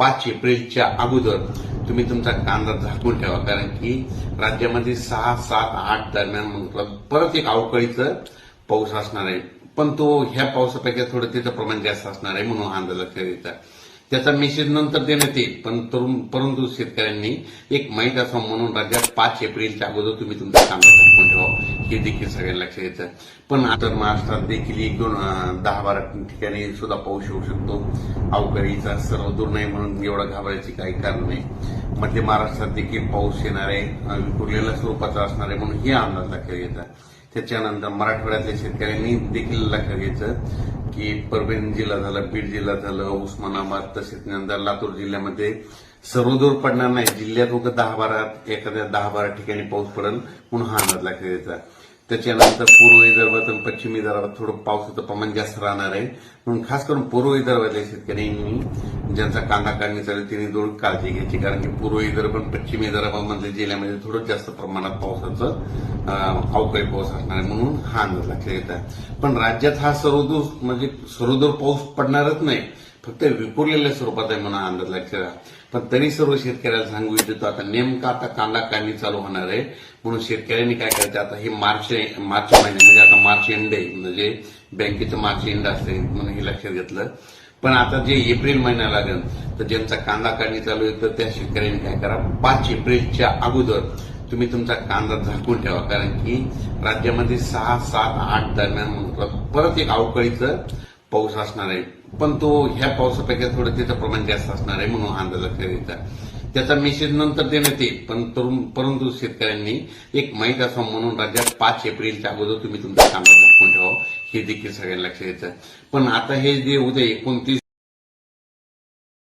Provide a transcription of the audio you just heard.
पाच एप्रिलच्या अगोदर तुम्ही तुमचा कांदा झाकून ठेवा. कारण की राज्यामध्ये सहा सात आठ दरम्यान म्हटलं परत एक अवकाळीचं पाऊस असणार आहे. पण तो ह्या पावसापेक्षा थोडं त्याचं प्रमाण जास्त असणार आहे म्हणून अंदाज लक्षात येतात त्याचा मेसेज नंतर देण्यात येईल. पण तरुण परंतु शेतकऱ्यांनी एक माहीत असावं म्हणून राज्यात पाच एप्रिलच्या अगोदर तुम्ही तुमचा कांदा झाकून ठेवा. हे देखील सगळ्यांना लक्षात घ्यायचं पण आता महाराष्ट्रात देखील एक दोन दहा बारा ठिकाणी सुद्धा पाऊस येऊ शकतो. अवकाळीचा सर्व दूर नाही म्हणून एवढं घाबरायची काही कारण नाही. मध्य महाराष्ट्रात देखील पाऊस येणार आहे. विखुरलेल्या स्वरूपाचा असणार आहे म्हणून हे अंदाज लक्षात घ्यायचा त्याच्यानंतर मराठवाड्यातल्या शेतकऱ्यांनी देखील लक्षात घ्यायचं की परभणी जिल्हा झाला बीड जिल्हा झालं उस्मानाबाद तसेच नंतर लातूर जिल्ह्यामध्ये सर्वदूर पडणार नाही. जिल्ह्यात उगा दहा बारा एखाद्या दहा बारा ठिकाणी पाऊस पडेल म्हणून हा अंदाज लक्षात घ्यायचा त्याच्यानंतर पूर्व विदर्भात आणि पश्चिम विदर्भात थोडं पावसाचं प्रमाण म्हणजे जास्त राहणार आहे. म्हणून खास करून पूर्व विदर्भातल्या शेतकऱ्यांनी ज्यांचा कांदा काढणी चालेल त्यांनी थोडी काळजी घ्यायची कारण की पूर्व विदर्भ आणि पश्चिम विदर्भामधल्या जिल्ह्यामध्ये थोडं जास्त प्रमाणात पावसाचं अवकाळी पाऊस असणार आहे. म्हणून हा अंदाज लक्षात आहे पण राज्यात हा सर्वदूर म्हणजे सर्वदूर पाऊस पडणारच नाही. फक्त विखुरलेल्या स्वरूपात आहे म्हणा अंदाज लक्षात घ्या. पण तरी सर्व शेतकऱ्याला सांगू इच्छितो आता नेमका आता कांदा काढणी चालू होणार आहे. म्हणून शेतकऱ्यांनी काय करायचं आता हे मार्च मार्च महिने म्हणजे आता मार्च एंड आहे म्हणजे बँकेचं मार्च एंड असते म्हणून हे लक्षात घेतलं. पण आता जे एप्रिल महिना लागेल तर ज्यांचा कांदा काढणी चालू आहे तर त्या शेतकऱ्यांनी काय करा पाच एप्रिलच्या अगोदर तुम्ही तुमचा कांदा झाकून ठेवा. कारण की राज्यामध्ये सहा सात आठ दरम्यान मग परत एक अवकाळीचं पाऊस असणार आहे. पण तो ह्या पावसापेक्षा थोडं त्याचं प्रमाण जास्त असणार आहे म्हणून अंदाज लक्षात त्याचा मेसेज नंतर देण्यात येईल. पण तरुण परंतु शेतकऱ्यांनी एक माहीत असावं म्हणून राज्यात पाच एप्रिलच्या अगोदर तुम्ही तुमचा कांदा झाकून ठेवा. हे देखील सगळ्यांना लक्षात द्यायचं पण आता हे जे उद्या एकोणतीस